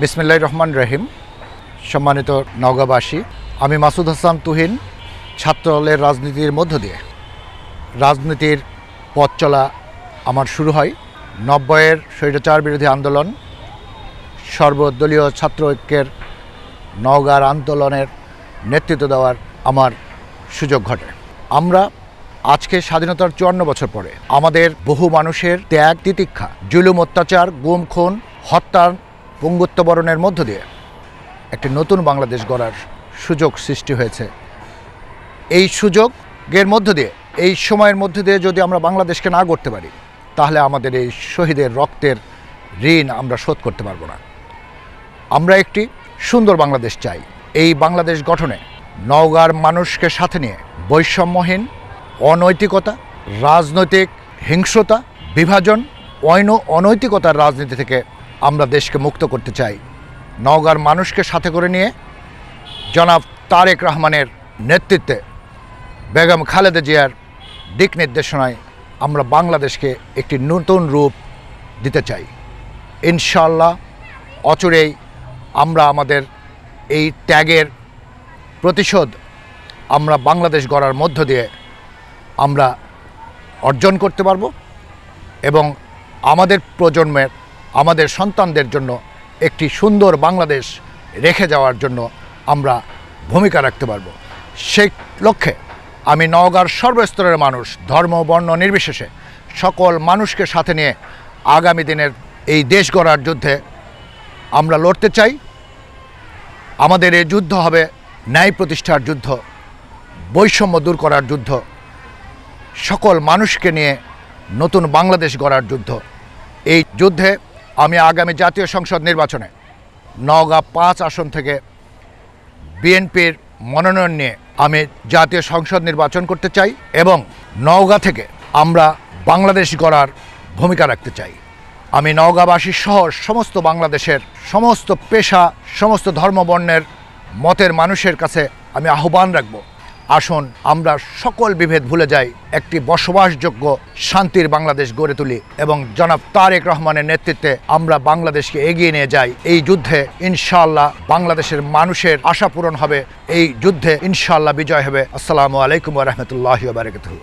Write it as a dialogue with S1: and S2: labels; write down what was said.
S1: বিসমিল্লাহ রহমান রহিম। সম্মানিত নওগাঁবাসী, আমি মাসুদ হাসান তুহিন ছাত্রদলের রাজনীতির মধ্য দিয়ে। রাজনীতির পথ চলা আমার শুরু হয় নব্বইয়ের স্বৈরাচার বিরোধী আন্দোলন, সর্বদলীয় ছাত্র ঐক্যের নওগাঁর আন্দোলনের নেতৃত্ব দেওয়ার আমার সুযোগ ঘটে। আমরা আজকে স্বাধীনতার চুয়ান্ন বছর পরে আমাদের বহু মানুষের ত্যাগ তিতিক্ষা জুলুম অত্যাচার গুম খুন হত্যার পঙ্গুত্ববরণের মধ্য দিয়ে একটি নতুন বাংলাদেশ গড়ার সুযোগ সৃষ্টি হয়েছে। এই সুযোগের মধ্য দিয়ে, এই সময়ের মধ্য দিয়ে যদি আমরা বাংলাদেশকে না করতে পারি, তাহলে আমাদের এই শহীদের রক্তের ঋণ আমরা শোধ করতে পারব না। আমরা একটি সুন্দর বাংলাদেশ চাই। এই বাংলাদেশ গঠনে নওগাঁর মানুষকে সাথে নিয়ে বৈষম্যহীন, অনৈতিকতা, রাজনৈতিক হিংস্রতা, বিভাজন অইন অনৈতিকতার রাজনীতি থেকে আমরা দেশকে মুক্ত করতে চাই। নওগাঁর মানুষকে সাথে করে নিয়ে জনাব তারেক রহমানের নেতৃত্বে বেগম খালেদা জিয়ার দিক নির্দেশনায় আমরা বাংলাদেশকে একটি নতুন রূপ দিতে চাই। ইনশাল্লাহ অচরেই আমরা আমাদের এই ত্যাগের প্রতিশোধ আমরা বাংলাদেশ গড়ার মধ্য দিয়ে আমরা অর্জন করতে পারব এবং আমাদের প্রজন্মের আমাদের সন্তানদের জন্য একটি সুন্দর বাংলাদেশ রেখে যাওয়ার জন্য আমরা ভূমিকা রাখতে পারব। সেই লক্ষ্যে আমি নওগাঁর সর্বস্তরের মানুষ, ধর্ম, বর্ণ নির্বিশেষে সকল মানুষকে সাথে নিয়ে আগামী দিনের এই দেশ গড়ার যুদ্ধে আমরা লড়তে চাই। আমাদের এই যুদ্ধ হবে ন্যায় প্রতিষ্ঠার যুদ্ধ, বৈষম্য দূর করার যুদ্ধ, সকল মানুষকে নিয়ে নতুন বাংলাদেশ গড়ার যুদ্ধ। এই যুদ্ধে আমি আগামী জাতীয় সংসদ নির্বাচনে নওগাঁ পাঁচ আসন থেকে বিএনপির মনোনয়ন নিয়ে আমি জাতীয় সংসদ নির্বাচন করতে চাই এবং নওগাঁ থেকে আমরা বাংলাদেশ গড়ার ভূমিকা রাখতে চাই। আমি নওগাঁবাসী সহ সমস্ত বাংলাদেশের সমস্ত পেশা, সমস্ত ধর্মবর্ণের মতের মানুষের কাছে আমি আহ্বান রাখব। আসুন, আমরা সকল বিভেদ ভুলে যাই, একটি বসবাসযোগ্য, শান্তির বাংলাদেশ গড়ে তুলি এবং জনাব তারেক রহমানের নেতৃত্বে আমরা বাংলাদেশকে এগিয়ে নিয়ে যাই। এই যুদ্ধে ইনশাল্লাহ বাংলাদেশের মানুষের আশা পূরণ হবে। এই যুদ্ধে ইনশাল্লাহ বিজয় হবে। আসসালামু আলাইকুম রহমতুল্লাহ বারকাতুহ।